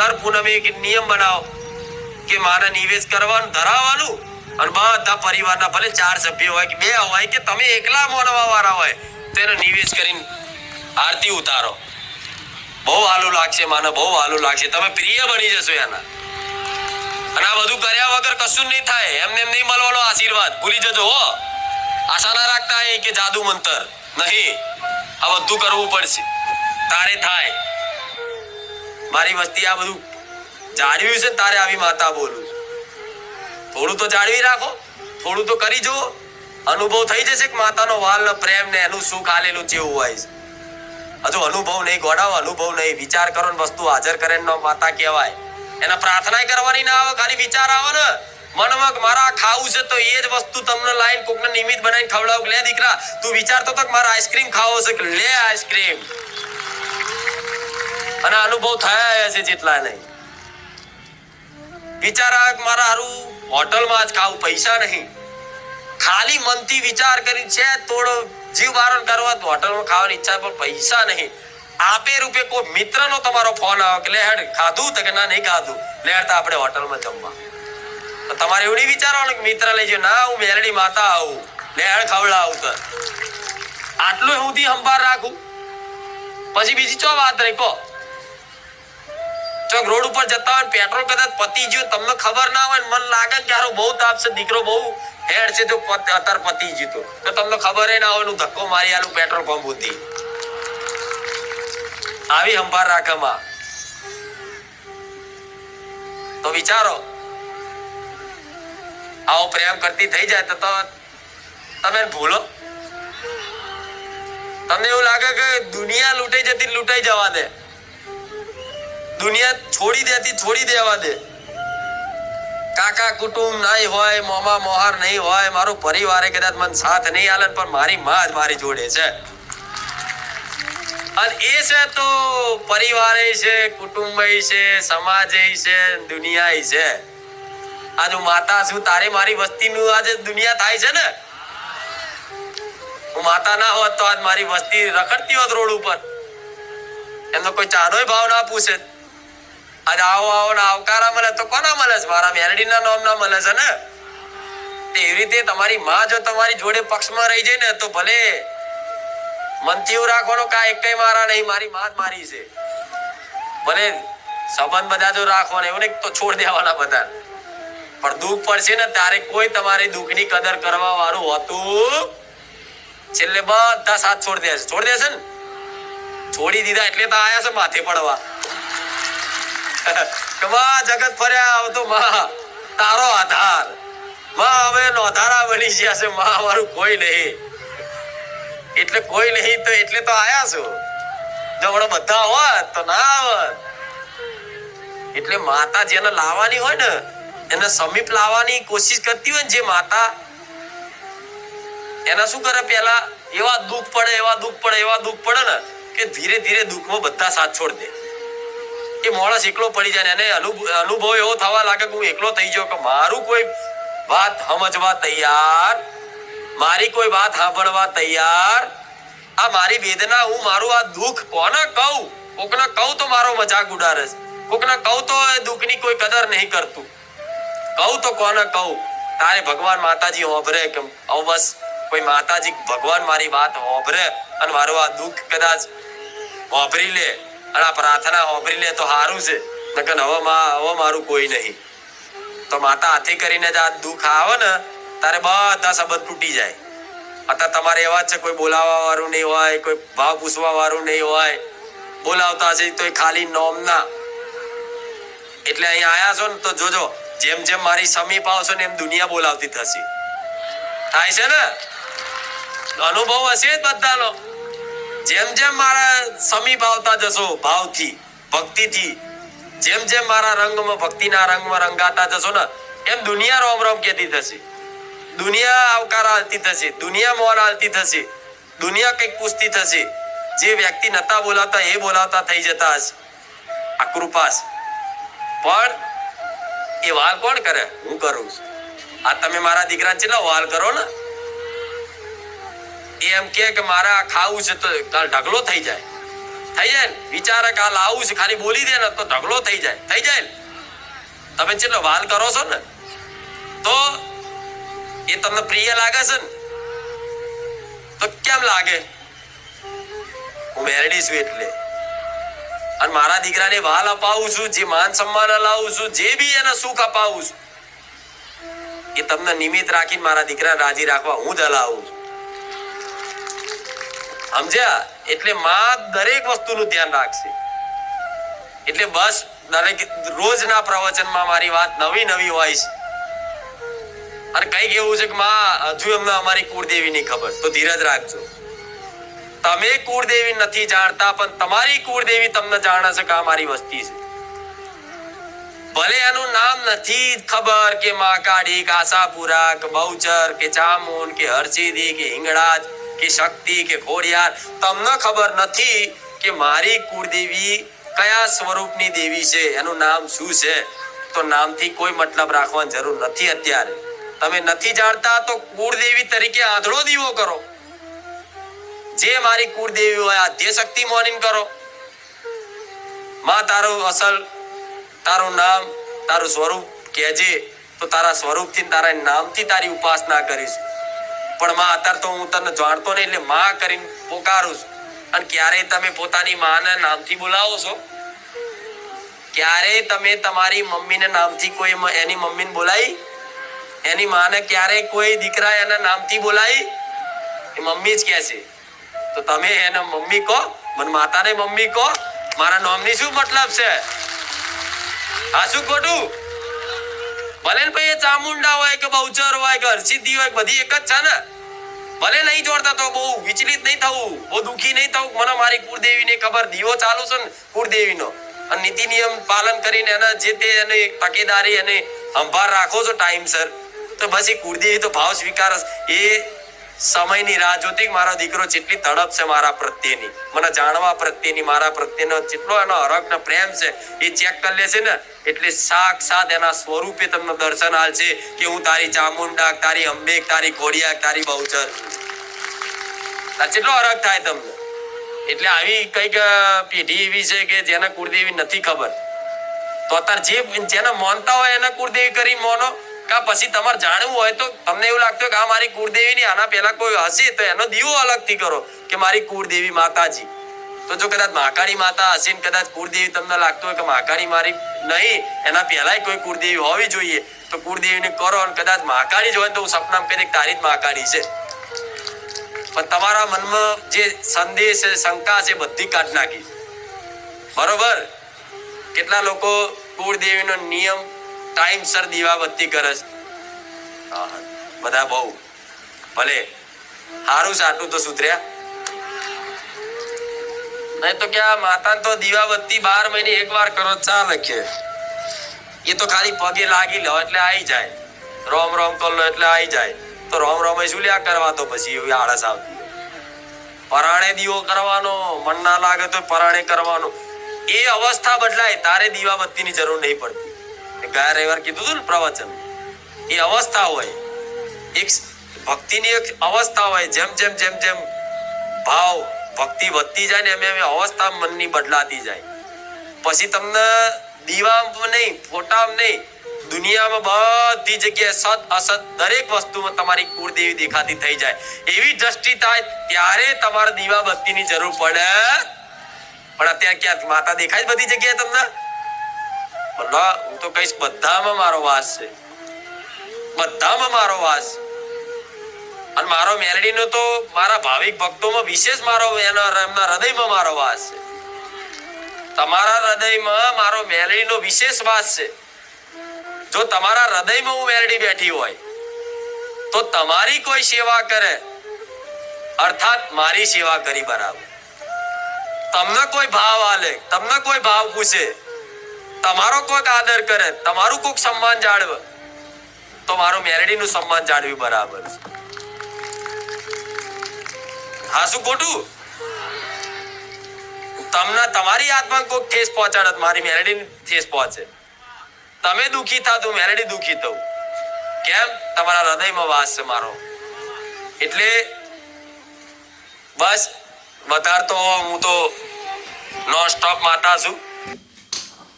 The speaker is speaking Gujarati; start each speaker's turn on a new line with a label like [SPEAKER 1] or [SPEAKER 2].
[SPEAKER 1] દર પૂનમે એક નિયમ બનાવો કે મારે નિવેશ કરવાનું, ધરાવવાનું અને બધા પરિવારના ભલે ચાર સભ્યો હોય કે બે હોય કે તમે એકલા મોનવા વાળા હોય, તેનો નિવેશ કરીને આરતી ઉતારો. બહુ હાલું લાગશે માને, બહુ હાલું લાગશે. તમે પ્રિય બની જશો એના. અને આ બધું કર્યા વગર કશું નહીં થાય. એમને એમ નહીં મળવાનો આશીર્વાદ. ભૂલી જજો હો. આશા ના રાખતા કે જાદુ મંતર. નહીં. આ બધું કરવું પડશે. તારે થાય. મારી વસ્તી આ બધું જાળવ્યું છે તારે આવી માતા બોલું થોડું તો જાળવી રાખો, થોડું તો કરી જુઓ. અનુભવ થઈ જશે કે માતાનો વાલનો પ્રેમ ને એનું સુખ આલેલું જેવું હોય છે. હજુ અનુભવ નહીં ગોડાવો અનુભવ નહીં. વિચાર કરો ને વસ્તુ હાજર કરે ને માતા કહેવાય. એના પ્રાર્થના કરવાની ના આવે, ખાલી વિચાર આવે ને. મનમાં મારા ખાવું છે તો એ જ વસ્તુ તમને લાઈન કોકને નિમિત્ત બનાવીને ખવડાવું લે દીકરા, તું વિચારતો તો મારા આઈસ્ક્રીમ ખાવો છે કે, લે આઈસ્ક્રીમ અને અનુભવ થયા હશે જેટલા નહીં. વિચાર મારા હારું હોટલમાં જ ખાવું પૈસા નહીં. ખાલી મનથી વિચાર કરી છે થોડો જીવ બારણ કરવા હોટલમાં ખાવાની ઈચ્છા પણ પૈસા નહીં. આપે રૂપે કોઈ મિત્રનો તમારો ફોન આવે કે લે હેડ, ખાધું? તો કે ના, નહીં ખાધું. લે હેડ તો આપણે હોટલમાં જમવા. તો તમારે એવું નહીં વિચારવાનું કે મિત્ર લઈ જાય ના, હું મેલડી માતા આવું. લે હેડ, ખવડાવું તો. આટલું હુંથી સંભાળ રાખું. પછી બીજી ચો વાત રહી કહો ચોક રોડ ઉપર જતા હોય પેટ્રોલ કદાચ પતી ગયું, તમને ખબર ના હોય મન લાગે કે હારો બહુ તાપ છે, દીકરો બહુ હેડ છે પત- અત્યારે પતી ગયું તો. તો તમને ખબર ના હોય ધક્કો મારી આલું પેટ્રોલ પંપ હતી આવી સંભાર રાખે માં. તો વિચારો. આવો પ્રેમ કરતી થઈ જાય તો તો તમે ભૂલો. તમને એવું લાગે કે દુનિયા લૂંટાઈ જતી લૂંટાઈ જવા દે. દુનિયા છોડી દેતી છોડી દેવા દે. કાકા કુટુંબ નહીં હોય, મોમા મોહાર નહીં હોય, મારું પરિવારે કદાચ મને સાથ નહીં આલે પણ મારી માં જ મારી જોડે છે. અને એ છે તો પરિવારે છે કુટુંબ છે સમાજ છે દુનિયા છે. આજે માતા છું, તારે મારી વસ્તીનું આજે દુનિયા થાય છે ને? હું માતા ના હોત તો આજ મારી વસ્તી રખડતી હોત રોડ ઉપર. એમનો કોઈ ચારોય ભાવ ના પૂછે. આજે આવો આવો ને આવકારા મળે તો કોના મળે છે મારા મેલડીના નામના મળે છે ને? એવી રીતે તમારી માં જો તમારી જોડે પક્ષમાં રહી જાય ને, તો ભલે મનથી રાખવાનો કા આ મારા નહીં, મારી માં મારી છે. ભલે સંબંધ બધા જો રાખવાના, એવું નહીં તો છોડ દેવાના બધા. પણ દુઃખ પડશે ને, ત્યારે કોઈ તમારી દુઃખની કદર કરવા વાળું હોતું છેલ્લે બધા સાથ છોડી દેશે. છોડી દેશે ને? છોડી દીધા એટલે તો આયા છે માથે પડવા. માં જગત ફર્યા આવતો માં તારો આધાર. માં હવે નોધારા બની ગયા છે. માં અમારું કોઈ નહીં. એટલે કોઈ નહીં તો એટલે તો આયા છો. જો હમણાં બધા હોત તો ના આવત એટલે માતા જેને લાવવાની હોય ને, એને સમીપ લાવવાની કોશિશ કરતી હોય ને જે માતા, એના શું કરે પેલા એવા દુઃખ પડે, એવા દુઃખ પડે, એવા દુઃખ પડે ને, કે ધીરે ધીરે દુઃખમાં બધા સાથ છોડ દે. એ માણસ એકલો પડી જાય અને અનુભવ એવો થવા લાગે કે હું એકલો થઈ ગયો કે મારું કોઈ વાત સમજવા તૈયાર? મારી કોઈ વાત સાંભળવા તૈયાર? આ મારી વેદના, હું મારું આ દુઃખ કોને કહું? કોકને કહું તો મારો મજાક ઉડાડે છે. કોકને કહું તો એ દુઃખની કોઈ કદર નહીં કરતું. કહું તો કોને કહું? તારે ભગવાન માતાજી હોભરે કે આવું બસ, કોઈ માતાજી ભગવાન મારી વાત હોભરે અને મારું આ દુઃખ કદાચ હોભરી લે. અને આ પ્રાર્થના હોભરી લે તો સારું છે. નકર હવે હવે મારું કોઈ નહીં. તો માતા હાથી કરીને જ આ દુઃખ આવે ને, તારે બધા સંબંધ તૂટી જાય. અત્યારે તમારે એવા જ છે, કોઈ બોલાવવા વાળું નહીં હોય, કોઈ ભાવ પૂછવા વાળું નહીં હોય. બોલાવતા હશે તો ખાલી નોમના એટલે અહીં આયા છો ને તો જોજો, જેમ જેમ મારી સમીપ આવશો ને એમ દુનિયા બોલાવતી થશે. થાય છે ને? અનુભવ હશે જ બધાનો. જેમ જેમ મારા સમીપ આવતા જશો ભાવથી, ભક્તિથી, જેમ જેમ મારા રંગમાં, ભક્તિના રંગમાં રંગાતા જશો ને, એમ દુનિયા રોમ રોમ કેતી થશે. દુનિયા આવકાર આલતી થશે, દુનિયા મોન આલતી થશે, દુનિયા કંઈક પૂછતી થશે. જે વ્યક્તિ નતા બોલાવતા એ બોલાવતા થઈ જતા હશે. આ કૃપા છે. પણ એ વાલ કોણ કરે? હું કરું છું. આ તમે મારા દીકરાને કેટલા વાલ કરો ને? એ એમ કે મારે ખાવું છે તો ઢગલો થઈ જાય. થઈ જાય ને? વિચારે કાલ આવું છે, ખાલી બોલી દે ને તો ઢગલો થઈ જાય. થઈ જાય ને? તમે જેટલો વાલ કરો છો ને, તો એ તમને પ્રિય લાગે છે ને? તો કેમ લાગે? હું મેરડી છું એટલે. અને મારા દીકરાને વાલ અપાવું છું, જે માન સન્માન અલાવું છું, જે બી એને સુખ અપાવું છું, એ તમને નિમિત્ત રાખીને મારા દીકરાને રાજી રાખવા હું જ હલાવું છું. સમજ્યા? એટલે માં દરેક વસ્તુનું ધ્યાન રાખશે. એટલે બસ દરેક રોજના પ્રવચનમાં મારી વાત નવી નવી હોય છે. અને કંઈક એવું છે કે માં, હજુ એમને અમારી કુળદેવીની ખબર. તો ધીરજ રાખજો. તમે કુળદેવી નથી જાણતા, પણ તમારી કુળદેવી તમને જાણે છે કે આ મારી વસ્તી છે. ભલે એનું નામ નથી ખબર કે મહાકાળી કે આશાપુરા કે બહુચર, કે ચામુન કે હરસિદી કે હિંગળાજ. કે શક્તિ, કે ખોડિયાર તમને ખબર નથી કે મારી કુળદેવી કયા સ્વરૂપની દેવી છે? એનું નામ શું છે? તો નામથી કોઈ મતલબ રાખવાની જરૂર નથી અત્યારે. તમે નથી જાણતા તો કુળદેવી તરીકે આંધળો દીવો કરો. જે મારી કુળદેવી હોય આધ્ય શક્તિ મોનિન કરો. માં, તારું અસલ, તારું નામ, તારું સ્વરૂપ કહેજે, તો તારા સ્વરૂપથી તારા નામથી તારી ઉપાસના કરીશ. પણ માં, અત્યારે તો હું તને જાણતો નહીં એટલે માં કરીને પોકારું છું. અને ક્યારેય તમે પોતાની માને નામથી બોલાવો છો? ક્યારેય તમે તમારી મમ્મીને નામથી કોઈ એની મમ્મીને બોલાવી? એની માને ક્યારેય કોઈ દીકરા એના નામથી બોલાવી? એ મમ્મી જ કહે છે. તો તમે એને મમ્મી કહો, મને માતાને મમ્મી કહો. મારા નામની શું મતલબ છે? આ શું ખોટું? ભલે ને ભાઈ ચામુંડા હોય કે બહુચર હોય કે હરસિદ્ધિ હોય બધી એક જ છે ને. ભલે નહીં જોડતા તો બહુ વિચલિત નહીં થવું, બહુ દુઃખી નહીં થવું. મને મારી કુળદેવીને ખબર, દીવો ચાલુ છે ને કુળદેવીનો. અને નીતિ નિયમ પાલન કરીને એના જે તે એને તકેદારી અને સંભાળ રાખો છો ટાઈમસર તો બસ એ કુળદેવી તો ભાવ સ્વીકાર એ સમયની રાહ જોતી મારો દીકરો જેટલી તડપ છે મારા પ્રત્યેની. મને જાણવા પ્રત્યેની, મારા પ્રત્યેનો જેટલો એનો હરખ ને પ્રેમ છે, એ ચેક કરી લે છે ને. એટલે સાક્ષાત એના સ્વરૂપે તમને દર્શન આલશે કે હું તારી ચામુંડા તારી અંબેક, તારી ઘોડિયા તારી બહુચર જેટલો હરક થાય તમને. એટલે આવી કંઈક પેઢી એવી છે કે જેને કુળદેવી નથી ખબર. તો અત્યારે જે, જેને માનતા હોય એને કુળદેવી કરી મોનો. કા પછી તમારે જાણવું હોય તો તમને એવું લાગતું હોય કે આ મારી કુળદેવી ની આના પહેલા કોઈ હશે તો એનો દીવો અલગથી કરો કે મારી કુળદેવી માતાજી. તો જો કદાચ મહાકાળી માતા હશે ને કદાચ કુળદેવી તમને લાગતું હોય કે મહાકાળી મારી નહીં, એના પહેલાંય કોઈ કુળદેવી હોવી જોઈએ, તો કુળદેવીને કરો અને કદાચ મહાકાળી જ હોય તો હું સપનામાં કહી તારી જ મહાકાળી છે. પણ તમારા મનમાં જે સંદેશ શંકા છે, બધી કાઢ નાખી. બરોબર? કેટલા લોકો કુળદેવીનો નિયમ ટાઈમસર દીવાબત્તી કરે છે. હા, હા. બધા બહુ. ભલે. સારું સાટું તો સુધર્યા. નહીં તો કે માતા તો દીવાબત્તી બાર મહિને એક વાર કરો ચાલે કે એ તો ખાલી પગે લાગી લો એટલે આવી જાય. રોમ રોમ કર લો એટલે આવી જાય. તો રોમ રોમ શું લ્યા કરવા તો પછી એવી આળસ આવતી. પરાણે દીવો કરવાનો મન ના લાગે તો પરાણે કરવાનો. એ અવસ્થા બદલાય તારે દીવાબત્તીની જરૂર નહીં પડતી. ગયા રવિવાર કીધું હતું ને પ્રવચન, એ અવસ્થા હોય. એક ભક્તિની એક અવસ્થા હોય, જેમ જેમ જેમ જેમ ભાવ ભક્તિ વધતી જાય ને એમ એમ અવસ્થા મનની બદલાતી જાય. પછી તમને દીવામાં નહીં, ફોટામાં નહીં, દુનિયામાં બધી જગ્યાએ સત, અસત દરેક વસ્તુમાં તમારી કુળદેવી દેખાતી થઈ જાય. એવી દ્રષ્ટિ થાય ત્યારે તમારે દીવા બત્તીની જરૂર પડે. પણ અત્યારે ક્યાં માતા દેખાય બધી જગ્યાએ તમને? ભલા હું તો કહીશ, બધામાં મારો વાસ છે. બધામાં મારો વાસ. અને મારો મેલડીનો તો મારા ભાવિક ભક્તોમાં વિશેષ મારો એના એમના હૃદયમાં મારો વાસ છે. તમારા હૃદયમાં મારો મેલડીનો વિશેષ વાસ છે. જો તમારા હૃદયમાં હું મેલડી બેઠી હોય, તો તમારી કોઈ સેવા કરે. અર્થાત મારી સેવા કરી બરાબર. તમને કોઈ ભાવ આલે, તમને કોઈ ભાવ પૂછે. તમારો કોઈક આદર કરે, તમારું કોઈક સન્માન જાળવે, તો મારું મેલડીનું સન્માન જાળવી બરાબર હા, શું ખોટું? તમને તમારી આત્મા કોઈક ઠેસ પહોંચાડે તો મારી મેલેડી ઠેસ પહોંચે. તમે દુખી થાવ તું મેલેડી દુખી થવું કેમ? તમારા હૃદયમાં વાસ છે મારો. એટલે બસ વધારે તો હું તો નોન સ્ટોપ માતા છું.